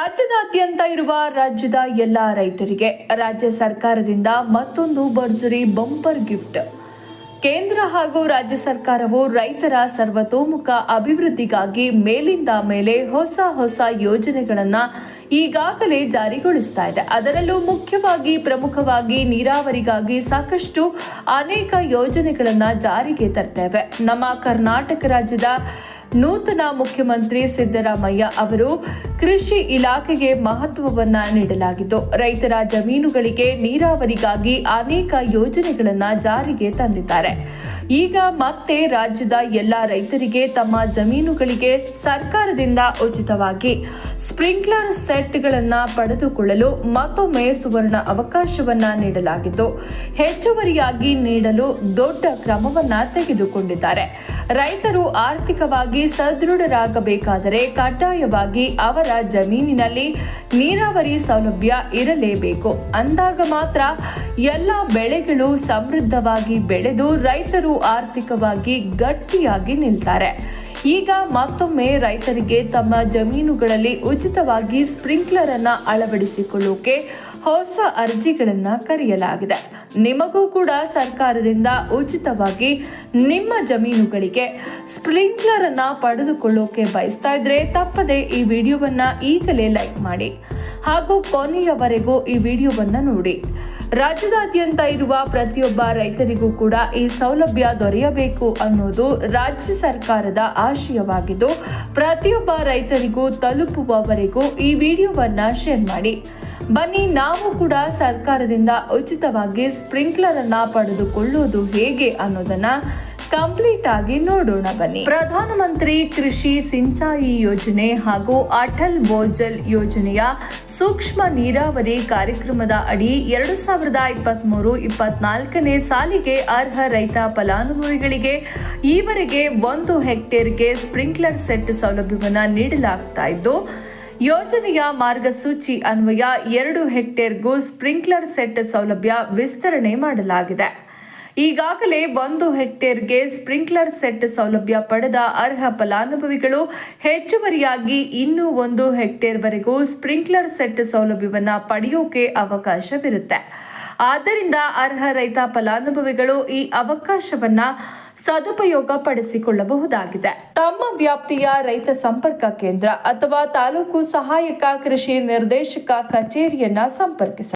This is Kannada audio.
ರಾಜ್ಯದಾದ್ಯಂತ ಇರುವ ರಾಜ್ಯದ ಎಲ್ಲ ರೈತರಿಗೆ ರಾಜ್ಯ ಸರ್ಕಾರದಿಂದ ಮತ್ತೊಂದು ಭರ್ಜರಿ ಬಂಪರ್ ಗಿಫ್ಟ್. ಕೇಂದ್ರ ಹಾಗೂ ರಾಜ್ಯ ಸರ್ಕಾರವು ರೈತರ ಸರ್ವತೋಮುಖ ಅಭಿವೃದ್ಧಿಗಾಗಿ ಮೇಲಿಂದ ಮೇಲೆ ಹೊಸ ಹೊಸ ಯೋಜನೆಗಳನ್ನು ಈಗಾಗಲೇ ಜಾರಿಗೊಳಿಸ್ತಾ ಇದೆ. ಅದರಲ್ಲೂ ಮುಖ್ಯವಾಗಿ ಪ್ರಮುಖವಾಗಿ ನೀರಾವರಿಗಾಗಿ ಸಾಕಷ್ಟು ಅನೇಕ ಯೋಜನೆಗಳನ್ನು ಜಾರಿಗೆ ತರ್ತೇವೆ. ನಮ್ಮ ಕರ್ನಾಟಕ ರಾಜ್ಯದ ನೂತನ ಮುಖ್ಯಮಂತ್ರಿ ಸಿದ್ದರಾಮಯ್ಯ ಅವರು ಕೃಷಿ ಇಲಾಖೆಗೆ ಮಹತ್ವವನ್ನ ನೀಡಲಾಗಿದ್ದು, ರೈತರ ಜಮೀನುಗಳಿಗೆ ನೀರಾವರಿಗಾಗಿ ಅನೇಕ ಯೋಜನೆಗಳನ್ನು ಜಾರಿಗೆ ತಂದಿದ್ದಾರೆ. ಈಗ ಮತ್ತೆ ರಾಜ್ಯದ ಎಲ್ಲ ರೈತರಿಗೆ ತಮ್ಮ ಜಮೀನುಗಳಿಗೆ ಸರ್ಕಾರದಿಂದ ಉಚಿತವಾಗಿ ಸ್ಪ್ರಿಂಕ್ಲರ್ ಸೆಟ್ಗಳನ್ನು ಪಡೆದುಕೊಳ್ಳಲು ಮತ್ತೊಮ್ಮೆ ಸುವರ್ಣ ಅವಕಾಶವನ್ನ ನೀಡಲಾಗಿದ್ದು, ಹೆಚ್ಚುವರಿಯಾಗಿ ನೀಡಲು ದೊಡ್ಡ ಕ್ರಮವನ್ನ ತೆಗೆದುಕೊಂಡಿದ್ದಾರೆ. ರೈತರು ಆರ್ಥಿಕವಾಗಿ ಸದೃಢರಾಗಬೇಕಾದರೆ ಕಡ್ಡಾಯವಾಗಿ ಅವರ ಜಮೀನಿನಲ್ಲಿ ನೀರಾವರಿ ಸೌಲಭ್ಯ ಇರಲೇಬೇಕು. ಅಂದಾಗ ಮಾತ್ರ ಎಲ್ಲ ಬೆಳೆಗಳು ಸಮೃದ್ಧವಾಗಿ ಬೆಳೆದು ರೈತರು ಆರ್ಥಿಕವಾಗಿ ಗಟ್ಟಿಯಾಗಿ ನಿಲ್ತಾರೆ. ಈಗ ಮತ್ತೊಮ್ಮೆ ರೈತರಿಗೆ ತಮ್ಮ ಜಮೀನುಗಳಲ್ಲಿ ಉಚಿತವಾಗಿ ಸ್ಪ್ರಿಂಕ್ಲರ್ ಅನ್ನ ಅಳವಡಿಸಿಕೊಳ್ಳೋಕೆ ಹೊಸ ಅರ್ಜಿಗಳನ್ನ ಕರೆಯಲಾಗಿದೆ. ನಿಮಗೂ ಕೂಡ ಸರ್ಕಾರದಿಂದ ಉಚಿತವಾಗಿ ನಿಮ್ಮ ಜಮೀನುಗಳಿಗೆ ಸ್ಪ್ರಿಂಕ್ಲರ್ ಅನ್ನ ಪಡೆದುಕೊಳ್ಳೋಕೆ ಬಯಸ್ತಾ ಇದ್ರೆ ತಪ್ಪದೆ ಈ ವಿಡಿಯೋವನ್ನ ಈಗಲೇ ಲೈಕ್ ಮಾಡಿ ಹಾಗೂ ಕೊನೆಯವರೆಗೂ ಈ ವಿಡಿಯೋವನ್ನ ನೋಡಿ. ರಾಜ್ಯದಾದ್ಯಂತ ಇರುವ ಪ್ರತಿಯೊಬ್ಬ ರೈತರಿಗೂ ಕೂಡ ಈ ಸೌಲಭ್ಯ ದೊರೆಯಬೇಕು ಅನ್ನೋದು ರಾಜ್ಯ ಸರ್ಕಾರದ ಆಶಯವಾಗಿದ್ದು, ಪ್ರತಿಯೊಬ್ಬ ರೈತರಿಗೂ ತಲುಪುವವರೆಗೂ ಈ ವಿಡಿಯೋವನ್ನ ಶೇರ್ ಮಾಡಿ. ಬನ್ನಿ, ನಾವು ಕೂಡ ಸರ್ಕಾರದಿಂದ ಉಚಿತವಾಗಿ ಸ್ಪ್ರಿಂಕ್ಲರ್ ಅನ್ನ ಪಡೆದುಕೊಳ್ಳುವುದು ಹೇಗೆ ಅನ್ನೋದನ್ನ ಕಂಪ್ಲೀಟ್ ಆಗಿ ನೋಡೋಣ ಬನ್ನಿ. ಪ್ರಧಾನಮಂತ್ರಿ ಕೃಷಿ ಸಿಂಚಾಯಿ ಯೋಜನೆ ಹಾಗೂ ಅಟಲ್ ಬೋಜಲ್ ಯೋಜನೆಯ ಸೂಕ್ಷ್ಮ ನೀರಾವರಿ ಕಾರ್ಯಕ್ರಮದ ಅಡಿ ಎರಡು ಸಾವಿರದ ಇಪ್ಪತ್ತ್ಮೂರು ಇಪ್ಪತ್ನಾಲ್ಕನೇ ಸಾಲಿಗೆ ಅರ್ಹ ರೈತ ಫಲಾನುಭವಿಗಳಿಗೆ ಈವರೆಗೆ ಒಂದು ಹೆಕ್ಟೇರ್ಗೆ ಸ್ಪ್ರಿಂಕ್ಲರ್ ಸೆಟ್ ಸೌಲಭ್ಯವನ್ನು ನೀಡಲಾಗ್ತಾ ಇದ್ದು, ಯೋಜನೆಯ ಮಾರ್ಗಸೂಚಿ ಅನ್ವಯ ಎರಡು ಹೆಕ್ಟೇರ್ಗೂ ಸ್ಪ್ರಿಂಕ್ಲರ್ ಸೆಟ್ ಸೌಲಭ್ಯ ವಿಸ್ತರಣೆ ಮಾಡಲಾಗಿದೆ. ಈಗಾಗಲೇ ಒಂದು ಹೆಕ್ಟೇರ್ಗೆ ಸ್ಪ್ರಿಂಕ್ಲರ್ ಸೆಟ್ ಸೌಲಭ್ಯ ಪಡೆದ ಅರ್ಹ ಫಲಾನುಭವಿಗಳು ಹೆಚ್ಚುವರಿಯಾಗಿ ಇನ್ನೂ ಒಂದು ಹೆಕ್ಟೇರ್ವರೆಗೂ ಸ್ಪ್ರಿಂಕ್ಲರ್ ಸೆಟ್ ಸೌಲಭ್ಯವನ್ನು ಪಡೆಯೋಕೆ ಅವಕಾಶವಿರುತ್ತೆ. ಆದ್ದರಿಂದ ಅರ್ಹ ರೈತ ಫಲಾನುಭವಿಗಳು ಈ ಅವಕಾಶವನ್ನ ಸದುಪಯೋಗ ಪಡಿಸಿಕೊಳ್ಳಬಹುದಾಗಿದೆ. ತಮ್ಮ ವ್ಯಾಪ್ತಿಯ ರೈತ ಸಂಪರ್ಕ ಕೇಂದ್ರ ಅಥವಾ ತಾಲೂಕು ಸಹಾಯಕ ಕೃಷಿ ನಿರ್ದೇಶಕ ಕಚೇರಿಯನ್ನ ಸಂಪರ್ಕಿಸ